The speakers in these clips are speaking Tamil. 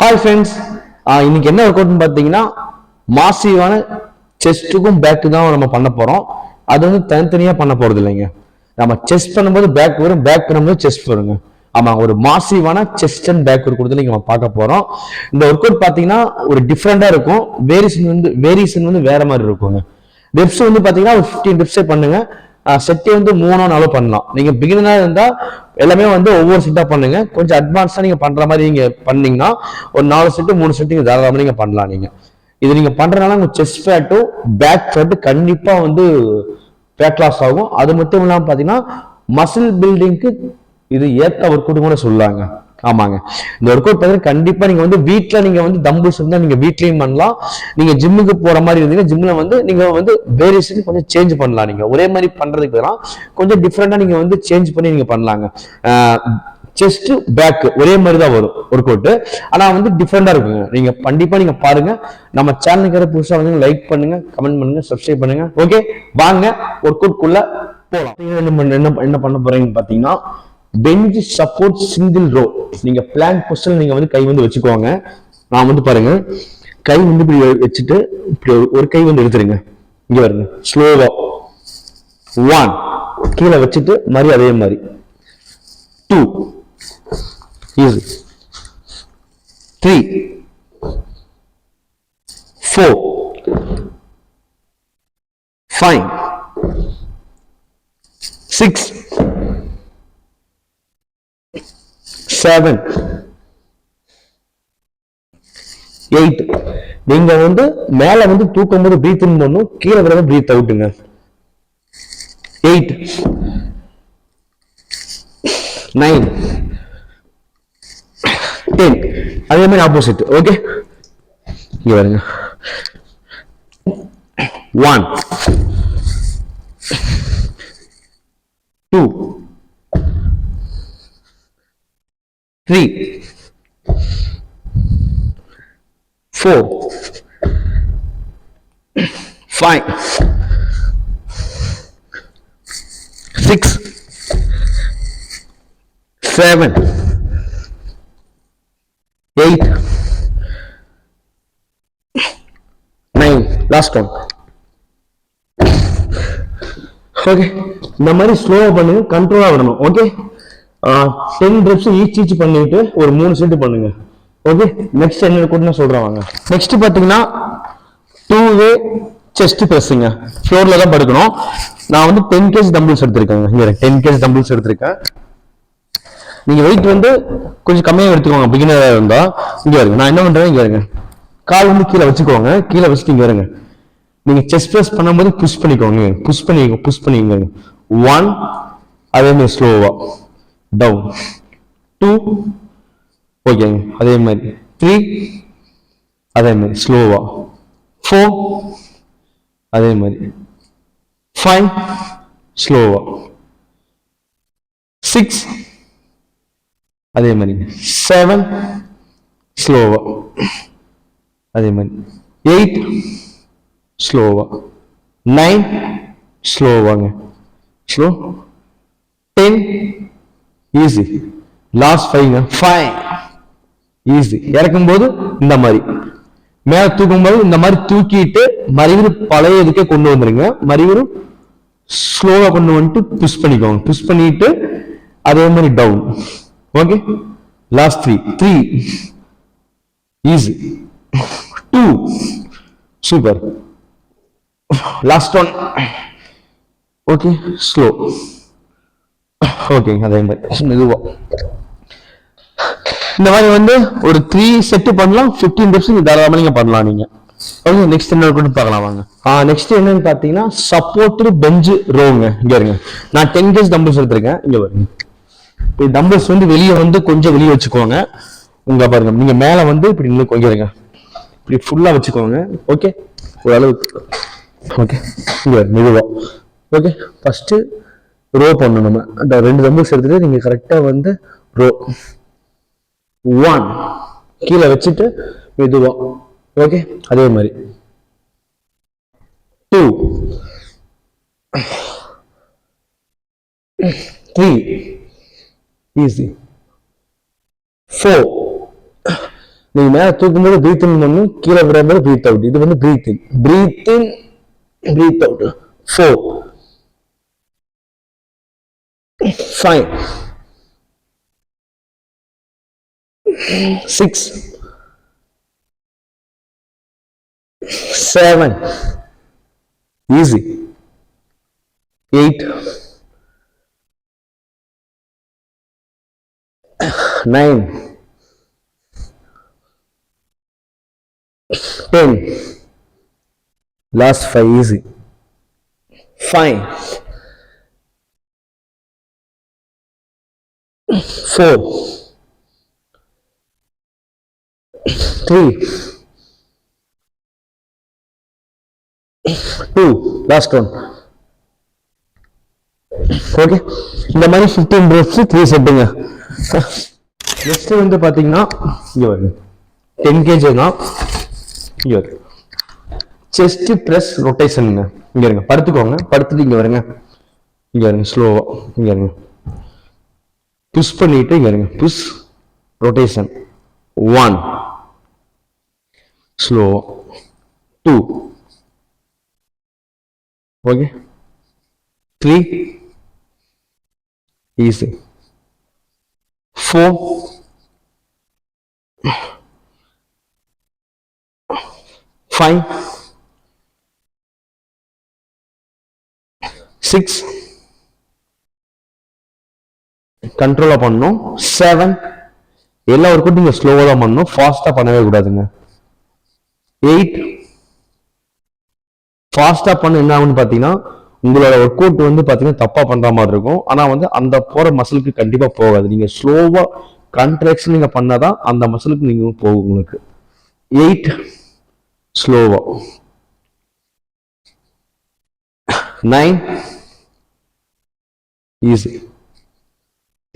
ஹாய் ஃப்ரெண்ட்ஸ் இன்னைக்கு என்ன ஒர்க் அவுட்னு பார்த்தீங்கன்னா மாசிவான செஸ்ட்டுக்கும் பேக்கு தான் நம்ம பண்ண போகிறோம் அது வந்து தனித்தனியாக பண்ண போகிறது இல்லைங்க. நம்ம செஸ்ட் பண்ணும்போது பேக் வரும் பேக் பண்ணும்போது செஸ்ட் வருங்க. ஆமாம் ஒரு மாசிவான செஸ்ட் அண்ட் பேக் ஒர்க் கொடுத்து நம்ம பார்க்க போகிறோம் இந்த ஒர்க் அவுட் பார்த்தீங்கன்னா ஒரு டிஃப்ரெண்ட்டாக இருக்கும். வேரியேஷன் வந்து வேரியேஷன் வந்து வேற மாதிரி இருக்குங்க. ரெப்ஸ் வந்து பார்த்தீங்கன்னா ஒரு ஃபிஃப்டீன் ரெப்ஸே பண்ணுங்கள் செட்டே வந்து மூணோ நாளோ பண்ணலாம். நீங்க பிகினராக இருந்தா எல்லாமே வந்து ஒவ்வொரு செட்டா பண்ணுங்க. கொஞ்சம் அட்வான்ஸா நீங்க பண்ற மாதிரி நீங்க பண்ணீங்கன்னா ஒரு நாலு செட்டு மூணு செட்டு நீங்க தாராளமா நீங்க பண்ணலாம் நீங்க. இது நீங்க பண்றதுனால உங்க செஸ்ட் ஃபேட்டும் பேக் ஃபேட்டும் கண்டிப்பா வந்து ஃபேட் லாஸ் ஆகும். அது மட்டும் இல்லாமல் பார்த்தீங்கன்னா மசில் பில்டிங்க்கு இது ஏற்ற ஒர்க் அவுட் கூட சொல்லாங்க. ஆமாங்க. இந்த ஒர்க் அவுட் பார்த்தீங்கன்னா கண்டிப்பாக நீங்க வந்து வீட்ல நீங்க வந்து தம்புல்ஸ் இருந்தா நீங்க வீட்லயும் பண்ணலாம். நீங்க ஜிம்முக்கு போற மாதிரி இருந்தீங்கன்னா ஜிம்ல வந்து நீங்க வந்து வேரியேஷன் கொஞ்சம் சேஞ்ச் பண்ணலாம். நீங்க ஒரே மாதிரி பண்றதுக்கு பதிலா கொஞ்சம் டிஃப்ரெண்டா நீங்க வந்து சேஞ்ச் பண்ணி நீங்க பண்ணலாங்க. செஸ்ட் பேக் ஒரே மாதிரி தான் வரும் ஒர்க் அவுட் ஆனா வந்து டிஃப்ரெண்டா இருக்குங்க. நீங்க கண்டிப்பா நீங்க பாருங்க. நம்ம சேனலுக்கு புதுசா வந்து லைக் பண்ணுங்க கமெண்ட் பண்ணுங்க சப்ஸ்கிரைப் பண்ணுங்க. ஓகே வாங்க ஒர்க் அவுட் குள்ள போலாம். என்ன பண்ண- என்ன என்ன பண்ண போறீங்கன்னு பாத்தீங்கன்னா பெஞ்ச் சப்போர்ட் சிங்கிள் ரோ நீங்க பிளான் பொசிஷன் நீங்க வந்து கை வந்து வச்சுக்கோங்க. நான் வந்து பாருங்க. கை வந்து இப்படி வச்சுட்டு இப்படி ஒரு- கை வந்து எடுத்துருங்க. இங்க வருங்க ஸ்லோவா ஒன் கீழே வச்சுட்டு மாதிரி அதே மாதிரி. Two easy three four five six seven eight நீங்க வந்து மேல வந்து தூக்கும் போது பிரீத் இன் பண்ணும் கீழே விட பிரீத் அவுட்டுங்க எயிட் நைன் டென் அதே மாதிரி ஆப்போசிட் ஓகே இங்க வருங்க one three four, five, six, seven, eight, nine. Last one. Okay இந்த மாதிரி ஸ்லோவா பண்ணுங்க கண்ட்ரோலா விடணும் okay ten reps each each பண்ணிட்டு ஒரு மூணு செட் பண்ணுங்க. ஓகே நெக்ஸ்ட் என்ன கூட நான் சொல்றேன் வாங்க. நெக்ஸ்ட் பாத்தீங்கன்னா டூ வே செஸ்ட் பிரஸ்ஸுங்க ஃப்ளோர்ல தான் படுக்கணும். நான் வந்து டென் கேஜ் டம்பிள்ஸ் எடுத்திருக்கேங்க. இங்க டென் கேஜ் டம்பிள்ஸ் எடுத்திருக்கேன். நீங்க வெயிட் வந்து கொஞ்சம் கம்மியாக எடுத்துக்கோங்க. பிகினராக இருந்தா இங்க இருங்க நான் என்ன பண்றேன் இங்க இருங்க கால் வந்து கீழே வச்சுக்கோங்க. கீழே வச்சுட்டு இங்க இருங்க நீங்க செஸ்ட் பிரஸ் பண்ணும்போது புஷ் பண்ணிக்கோங்க. புஷ் பண்ணி புஷ் பண்ணிக்கோங்க. ஒன் அதே மாதிரி ஸ்லோவா டவுன் டூ ஓகேங்க அதே மாதிரி. த்ரீ அதே மாதிரி ஸ்லோவா ஃபோர் அதே மாதிரி. ஃபைவ் ஸ்லோவா சிக்ஸ் அதே மாதிரி. செவன் ஸ்லோவா அதே மாதிரி. எயிட் ஸ்லோவா நைன் ஸ்லோவாங்க ஸ்லோ டென் ஈஸி லாஸ்ட் ஃபைவ்ங்க ஃபைவ் ஈஸி இறக்கும்போது இந்த மாதிரி. மேல தூக்கும்போது இந்த மாதிரி தூக்கிட்டு மறுபடியும் பழைய இதுக்கே கொண்டு வந்துருங்க. மறுபடியும் ஸ்லோவா கொண்டு வந்துட்டு புஷ் பண்ணிக்கோங்க. புஷ் பண்ணிட்டு அதே மாதிரி down okay last three three easy two super last one okay slow ஓகேங்க அதே மாதிரி. மெதுவா இந்த மாதிரி வந்து ஒரு த்ரீ செட்டு பண்ணலாம் ஃபிஃப்டீன் ரெப்ஸ் நீங்க தாராளமா நீங்க பண்ணலாம் நீங்க. ஓகே நெக்ஸ்ட் என்ன கூட பார்க்கலாம் வாங்க. ஆ நெக்ஸ்ட் என்னன்னு பாத்தீங்கன்னா சப்போர்ட் பெஞ்சு ரோங்க இங்க இருங்க. நான் டென் கேஜ் டம்பிள்ஸ் எடுத்திருக்கேன். இங்க வருங்க இப்போ டம்பிள்ஸ் வந்து வெளியே வந்து கொஞ்சம் வெளியே வச்சுக்கோங்க. உங்க பாருங்க நீங்க மேல வந்து இப்படி நின்று கொஞ்சம் இருங்க. இப்படி ஃபுல்லா வச்சுக்கோங்க. ஓகே ஓரளவுக்கு. ஓகே இங்க மெதுவா. ஓகே ஃபர்ஸ்ட் ரோ பண்ணணும் நம்ம. அந்த ரெண்டு டம்பிள்ஸ் எடுத்துட்டு நீங்க கரெக்டா வந்து ரோ ஒன் கீழே வச்சுட்டு மெதுவா. ஓகே அதே மாதிரி. டூ த்ரீ ஈஸி ஃபோர் நீங்க மேல தூக்கும்போது பிரீத் இன் பண்ணும் கீழே விடும்போது பிரீத் அவுட் இது வந்து breathe in breathe in breathe out four five. Six. Seven. Easy. Eight. Nine. Ten. Last five easy. Five. Four three. Two last one okay இந்த மாதிரி ஃபிஃப்டீன் ட்ரெஸ் த்ரீ செட்டுங்க நெக்ஸ்ட் வந்து பார்த்தீங்கன்னா இங்கே வருங்க டென் கேஜி தான் இங்கே வருங்க செஸ்ட் ப்ரெஸ் ரொட்டேஷனுங்க இங்கே இருங்க. படுத்துக்கோங்க. படுத்துட்டு இங்கே வருங்க. இங்கே வருங்க ஸ்லோவாக இங்கே இருங்க. புஷ் பண்ணிட்டு இங்கே இருங்க. Push rotation one slow two okay three easy four five six கண்ட்ரோலாக பண்ணணும் செவன் எல்லா ஒர்க்கும் நீங்கள் ஸ்லோவாக தான் பண்ணணும் ஃபாஸ்ட்டாக பண்ணவே கூடாதுங்க. எயிட் ஃபாஸ்ட்டாக பண்ண என்ன ஆகும்னு பார்த்தீங்கன்னா உங்களோட ஒர்க் அவுட் வந்து பார்த்தீங்கன்னா தப்பாக பண்ணுற மாதிரி இருக்கும். ஆனால் வந்து அந்த போகிற மசிலுக்கு கண்டிப்பாக போகாது. நீங்கள் ஸ்லோவாக கண்ட்ராக்ஷன் நீங்கள் பண்ணாதான் அந்த மசிலுக்கு நீங்கள் போகும் உங்களுக்கு. எயிட் ஸ்லோவாக nine easy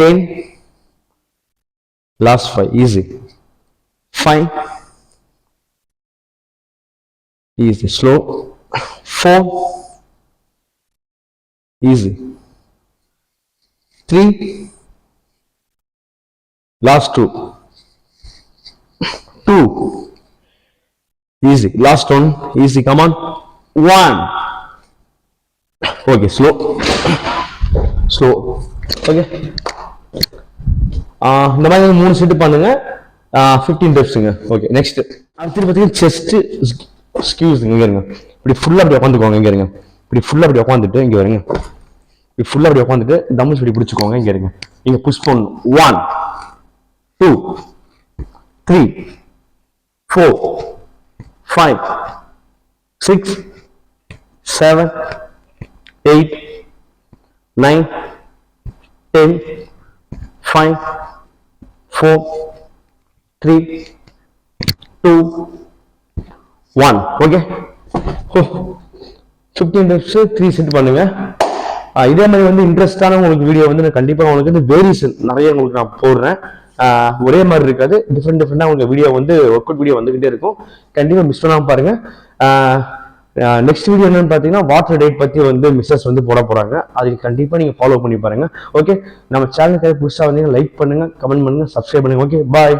10 last 5 easy. 5 easy. Slow. 4 easy. 3 last 2 2 easy. Last one. Easy. Come on. 1 okay slow. Slow. Okay. இந்த மாதிரி வந்து மூணு செட்டு பண்ணுங்க. ஃபிஃப்டீன் ரெப்ஸுங்க ஓகே நெக்ஸ்ட் அடுத்து பார்த்தீங்கன்னா செஸ்ட் ஸ்கியூஸுங்க இங்கே இருங்க. இப்படி ஃபுல்லாக அப்படி உட்காந்துக்கோங்க இங்கே இருங்க. இப்படி ஃபுல்லாக அப்படி உட்காந்துட்டு இங்கே வருங்க. இப்படி ஃபுல்லாக அப்படி உட்காந்துட்டு தம்ஸ் இப்படி பிடிச்சிக்கோங்க இங்கே இருங்க. நீங்கள் புஷ் பண்ணணும் one two three four five six seven eight nine ten five four three two one okay fifteen reps three set பண்ணுங்கள் இதே மாதிரி வந்து இன்ட்ரெஸ்டான உங்களுக்கு வீடியோ வந்து நான் கண்டிப்பாக உங்களுக்கு வந்து வேரியேஷன் நிறைய உங்களுக்கு நான் போடுறேன். ஒரே மாதிரி இருக்காது. டிஃப்ரெண்ட் டிஃப்ரெண்டாக உங்களுக்கு வீடியோ வந்து ஒர்க் அவுட் வீடியோ வந்துக்கிட்டே இருக்கும் கண்டிப்பாக மிஸ் பண்ணாமல் பாருங்கள் நெக்ஸ்ட் வீடியோ என்னன்னு பார்த்தீங்கன்னா வாட்டர் டேட் பற்றி வந்து மிஸ்ஸஸ் வந்து போட போகிறாங்க அதுக்கு கண்டிப்பாக நீங்கள் ஃபாலோ பண்ணி பாருங்க. ஓகே நம்ம சேனலுக்கு புதுசாக வந்தீங்கன்னா லைக் பண்ணுங்கள் கமெண்ட் பண்ணுங்க சப்ஸ்கிரைப் பண்ணுங்கள் ஓகே பாய்